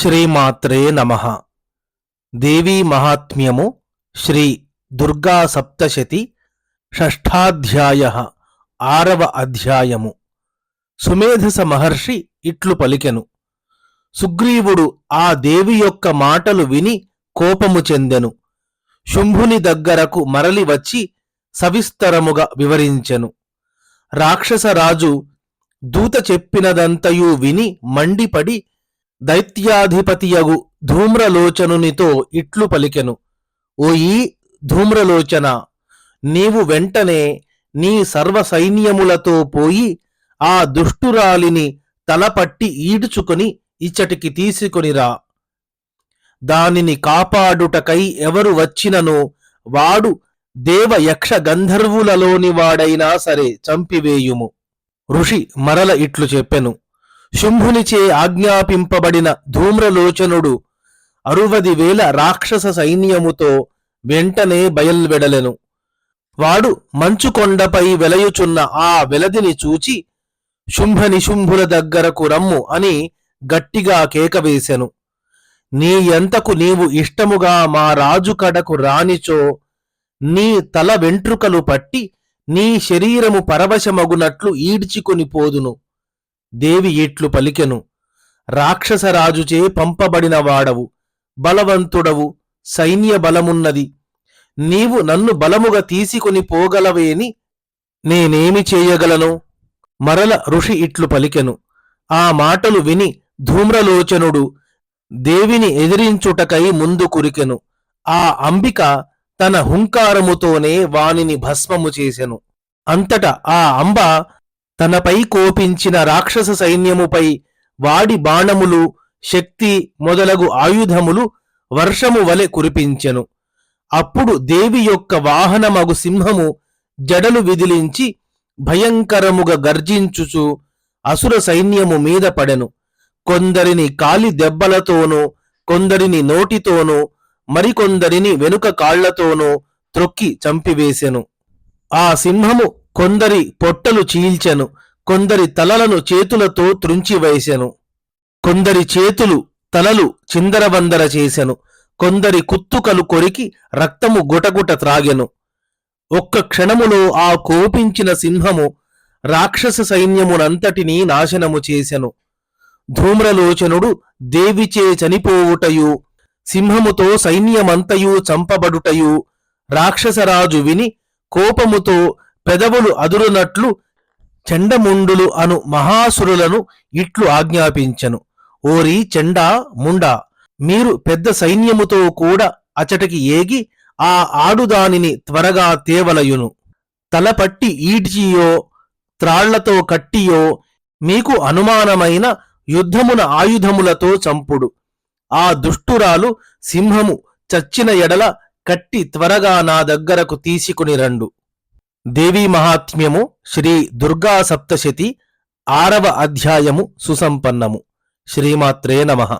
శ్రీమాత్రే నమ. దేవీ మహాత్మ్యము శ్రీ దుర్గా సప్తశతి షష్ఠాధ్యాయ ఆరవ అధ్యాయము. సుమేధస మహర్షి ఇట్లు పలికెను. సుగ్రీవుడు ఆ దేవి యొక్క మాటలు విని కోపము చెందెను. శుంభుని దగ్గరకు మరలి వచ్చి సవిస్తరముగా వివరించెను. రాక్షసరాజు దూత చెప్పినదంతయు విని మండిపడి దైత్యాధిపతియగు ధూమ్రలోచనునితో ఇట్లు పలికెను. ఓయి ధూమ్రలోచన నీవు వెంటనే నీ సర్వ సైన్యములతో పోయి ఆ దుష్టురాలిని తలపట్టి ఈడ్చుకొని ఇచ్చటికి తీసుకొనిరా దానిని కాపాడుటకై ఎవరు వచ్చినను వాడు దేవ యక్ష గంధర్వులలోని వాడైనా సరే చంపివేయుము. ఋషి మరల ఇట్లు చెప్పెను. శుంభునిచే ఆజ్ఞాపింపబడిన ధూమ్రలోచనుడు అరువది వేల రాక్షస సైన్యముతో వెంటనే బయల్వెడలెను. వాడు మంచుకొండపై వెలయుచున్న ఆ వెలదిని చూచి శుంభనిశుంభుల దగ్గరకు రమ్ము అని గట్టిగా కేకవేశెను నీ ఎంతకు నీవు ఇష్టముగా మా రాజు కడకు రానిచో నీ తల వెంట్రుకలు పట్టి నీ శరీరము పరవశమగునట్లు ఈడ్చికొని పోదును. దేవి ఇట్లు పలికెను. రాక్షసరాజుచే పంపబడిన వాడవు. బలవంతుడవు. సైన్య బలమున్నది. నీవు నన్ను బలముగా తీసుకొని పోగలవేని నేనేమి చేయగలను? మరల ఋషి ఇట్లు పలికెను. ఆ మాటలు విని ధూమ్రలోచనుడు దేవిని ఎదిరించుటకై ముందు కురికెను. ఆ అంబిక తన హుంకారముతోనే వానిని భస్మము చేసెను. అంతట ఆ అంబ తనపై కోపించిన రాక్షస సైన్యముపై వాడి బాణములు శక్తి మొదలగు ఆయుధములు వర్షము వలె కురిపించెను. అప్పుడు దేవి యొక్క వాహనమగు సింహము జడలు విదిలించి భయంకరముగా గర్జించుచు అసుర సైన్యము మీద పడెను. కొందరిని కాలి దెబ్బలతోనూ కొందరిని నోటితోనూ మరికొందరిని వెనుక కాళ్ళతోనూ త్రొక్కి చంపివేసెను. ఆ సింహము కొందరి పొట్టలు చీల్చెను కొందరి తలలను చేతులతో త్రుంచివేసెను కొందరి చేతులు తలలు చిందరబందర చేసెను కొందరి కుత్తుకలు కొరికి రక్తము గుటగుట త్రాగెను. ఒక్క క్షణములో ఆ కోపించిన సింహము రాక్షస సైన్యమునంతటినీ నాశనము చేసెను. ధూమ్రలోచనుడు దేవిచే చనిపోవుటయు సింహముతో సైన్యమంతయు చంపబడుటయు రాక్షసరాజు విని కోపముతో పెదవులు అదురునట్లు చెండముండులు అను మహాసురులను ఇట్లు ఆజ్ఞాపించెను. ఓరి చెండా ముండా మీరు పెద్ద సైన్యముతో కూడా అచటకి ఏగి ఆ ఆడుదానిని త్వరగా తేవలయును. తలపట్టి ఈడ్చియో త్రాళ్ళతో కట్టియో మీకు అనుమానమైన యుద్ధమున ఆయుధములతో చంపుడు. ఆ దుష్టురాలు సింహము చచ్చిన ఎడల కట్టి త్వరగా నా దగ్గరకు తీసుకుని రండు. దేవీ మహాత్మ్యము శ్రీ దుర్గా సప్తశతి ఆరవ అధ్యాయము సుసంపన్నము. శ్రీమాత్రే నమః.